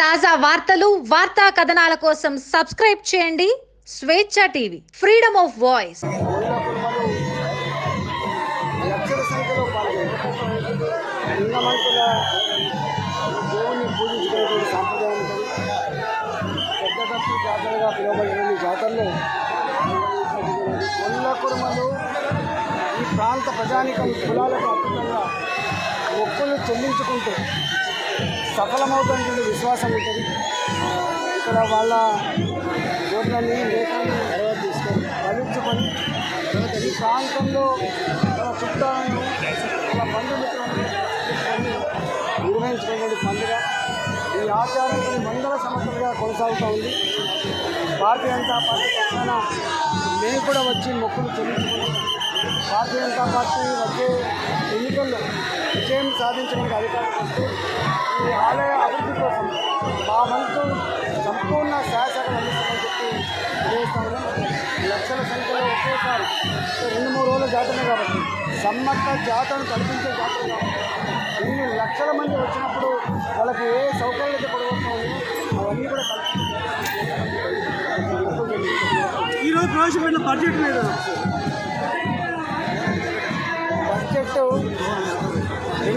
తాజా వార్తలు వార్తా కథనాల కోసం సబ్స్క్రైబ్ చేయండి. Swecha TV freedom of voice. జాతరగా పిలువబడిన జాతరలో కొల్ల ఈ ప్రాంత ప్రజానికం కులాలకు అద్భుతంగా మొక్కులు చెల్లించుకుంటూ సఫలమవుతుంది విశ్వాసం ఉంటుంది. ఇక్కడ వాళ్ళ ఓట్లని లేఖని తీసుకొని భరించుకొని ఈ ప్రాంతంలో మన చుట్టాలను మన బంధుమిత్రులను తీసుకొని పండుగ. ఈ ఆచారం కొన్ని వందల కొనసాగుతూ ఉంది. భారతీయ జనతా పార్టీ పక్షాన మేము కూడా వచ్చి మొక్కులు చెల్లించుకున్నాం భారతీయ జనతా పార్టీ వచ్చే ఎన్నికల్లో విజయం సాధించడానికి అధికారం వస్తే ఈ ఆలయ అభివృద్ధి కోసం మా వంతు సంపూర్ణ సహాయసహకారం అందిస్తామని చెప్పి లక్షల సంఖ్యలో ఒకేసారి రెండు మూడు రోజుల జాతర కాబట్టి సమ్మక్క జాతరను కల్పించే జాతర కాబట్టి ఇన్ని లక్షల మంది వచ్చినప్పుడు వాళ్ళకి ఏ సౌకర్యాలు అయితే అవన్నీ కూడా ఈరోజు ప్రవేశపెట్టిన బడ్జెట్ మీద బడ్జెట్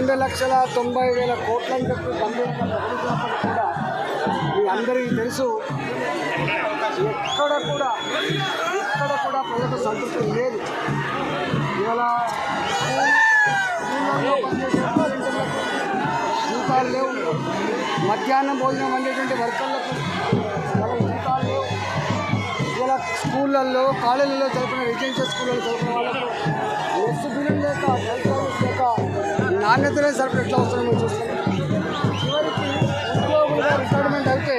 రెండు లక్షల తొంభై వేల కోట్లని చెప్పి కూడా మీ అందరికీ తెలుసు. ఎక్కడ కూడా ఎక్కడ కూడా ప్రజలకు సంతృప్తి లేదు. ఇవాళ జీతాలు లేవు. మధ్యాహ్నం భోజనం అందేటువంటి వర్కర్లకు వాళ్ళకి జీతాలు లేవు. ఇలా స్కూళ్ళల్లో కాలేజీల్లో చదువుకున్న రెసిడెన్షియల్ స్కూళ్ళలో చదువుకున్న వాళ్ళకు మెస్ బిల్లు లేక హెల్త్ లేక నాణ్యత లేని సరుకులు ఎట్లా వస్తున్నాయో చూస్తున్నాం. చివరికి ఉద్యోగులుగా రిటైర్మెంట్ అయితే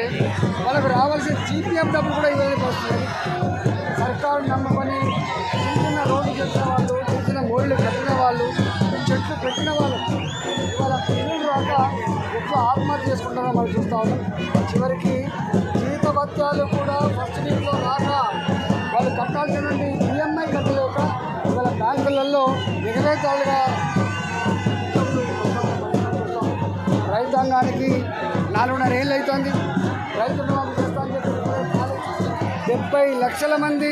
వాళ్ళకు రావాల్సిన జీపీఎఫ్ డబ్బులు కూడా ఇవ్వడానికి వస్తున్నాయి. సర్కారు నమ్మకని చిన్న చిన్న రోడ్లు చేసిన వాళ్ళు చిన్న చిన్న మోరీలు కట్టిన వాళ్ళు చెట్లు పెట్టిన వాళ్ళు ఇవాళ పిల్లలు రాక ఎక్కువ ఆత్మహత్య చేసుకుంటారో మనం చూస్తూ ఉన్నాం. చివరికి జీవిత భత్యాలు కూడా ఫస్ట్ నీటిలో రాక వాళ్ళు కట్టాల్సినటువంటి ఈఎంఐ కట్టలేక ఇవాళ బ్యాంకులలో ఎగవేతాలుగా నాలుగున్నర ఏళ్ళు అవుతుంది రైతు చెప్పి డెబ్బై లక్షల మంది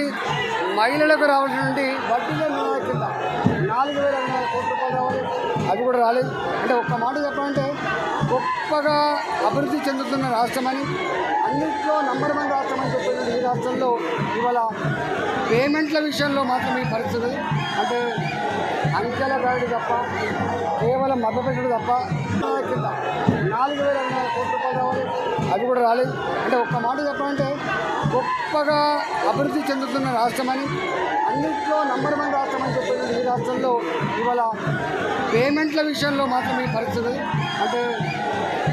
మహిళలకు రావాల్సినటువంటి వడ్డీలో రుణాల కింద నాలుగు వేల ఐదు వందల కోట్ల రూపాయలు రావాలి. అది కూడా రాలేదు. అంటే ఒక్క మాట చెప్పాలంటే గొప్పగా అభివృద్ధి చెందుతున్న రాష్ట్రమని అన్నింటిలో నంబర్ వన్ రాష్ట్రం అని చెప్పిన ఈ రాష్ట్రంలో ఇవాళ పేమెంట్ల విషయంలో మాత్రం పరిస్థితి. అంటే అంకెల గాడి తప్ప కేవలం మభ్యపెట్టుడు తప్ప కింద నాలుగు వేల ఐదు వందల కోట్ల రూపాయలు రావాలి. అది కూడా రాలేదు. అంటే ఒక్క మాట చెప్పాలంటే గొప్పగా అభివృద్ధి చెందుతున్న రాష్ట్రమని అన్నింటిలో నంబర్ వన్ రాష్ట్రం అని చెప్పిన ఈ రాష్ట్రంలో ఇవాళ పేమెంట్ల విషయంలో మాత్రం ఈ పరిస్థితి అంటే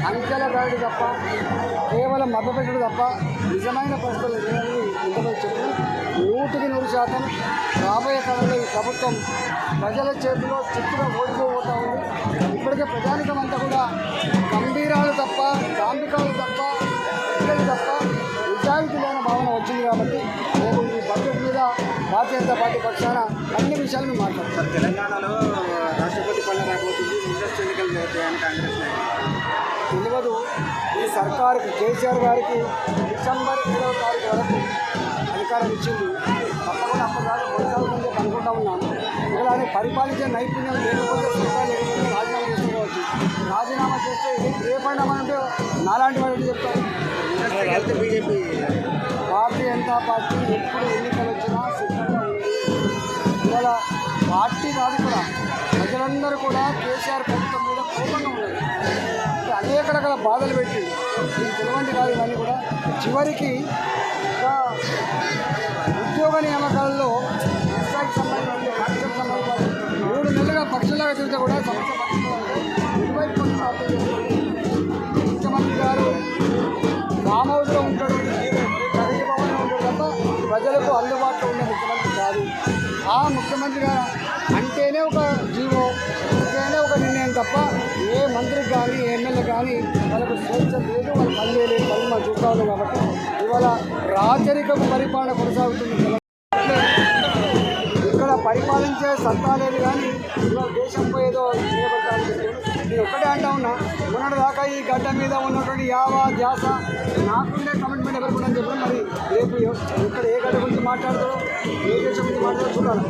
అంకెల గాడి తప్ప కేవలం మభ్యపెట్టుడు తప్ప నిజమైన పరిస్థితులు లేదని ఇంతమంది చెప్పిన నూటికి నూరు శాతం రాబోయే కాలంలో ఈ ప్రభుత్వం ప్రజల చేతిలో చిత్తుగా ఓడిపోబోతా ఉంది ఇప్పటికే ప్రజానికం అంతా కూడా గంభీరాలు తప్ప గాంభికాలు తప్ప ఇక్కడి తప్ప నిజాయితీ లేని భావన వచ్చింది కాబట్టి రేపు ఈ బడ్జెట్ మీద భారతీయ జనతా పార్టీ పక్షాన అన్ని విషయాలను మాట్లాడతారు తెలంగాణలో రాష్ట్రపతి పాలన రాబోతుంది. ముందస్తు ఎన్నికలు జరుగుతాయని కాంగ్రెస్ నాయకులు తెలియదు. ఈ సర్కారుకి కేసీఆర్ గారికి డిసెంబర్ ఇరవై తారీఖు వరకు అధికారం ఇచ్చింది. తప్పకుండా అప్పటిదాకా కొనసాగుతుందే అనుకుంటా ఉన్నాను. ఇలానే పరిపాలించే నైపుణ్యం లేకపోతే రాజీనామా చేసుకోవచ్చు. రాజీనామా చేస్తే ఏ పరిణామం అంటే నాలాంటి వాళ్ళు చెప్తారు? బీజేపీ భారతీయ జనతా పార్టీ ఎప్పుడు ఎన్నికలు వచ్చినా సిద్ధంగా ఉంది ఇవాళ పార్టీ కాదు కూడా ప్రజలందరూ కూడా కేసీఆర్ ప్రభుత్వం మీద కోపంగా ఉన్నారు. అక్కడక్కడ బాధలు పెట్టి ఇది కాదు ఇవన్నీ కూడా చివరికి ఉద్యోగ నియామకాల్లో ఎస్ఐకి సంబంధించిన పక్షం సంబంధించిన మూడు నెలలుగా పక్షులాగా తిరిగితే కూడా సమస్య ఇరవై ముఖ్యమంత్రి గారు ఫామ్ హౌస్లో ఉంటాడు ఉంటాడు తప్ప ప్రజలకు అందుబాటులో ఉండే ముఖ్యమంత్రి కాదు. ఆ ముఖ్యమంత్రి గారు అంటేనే ఒక జీవో అంటేనే ఒక నిర్ణయం తప్ప రాచరికపు పరిపాలన కొనసాగుతుంది. ఇక్కడ పరిపాలించే సత్తా లేదు కానీ ఇవాళ దేశం ఏదో చేయబడ్డ నేను ఒక్కటే అంటా ఉన్నా మొన్నటి దాకా ఈ గడ్డ మీద ఉన్నటువంటి యావా ధ్యాస నాకుండే కమిట్మెంట్ ఎవరికి ఉందని చెప్పడం మరి రేపు ఇక్కడ ఏ గడ్డ గురించి మాట్లాడతారో ఏ దేశం గురించి మాట్లాడో చూడాలి.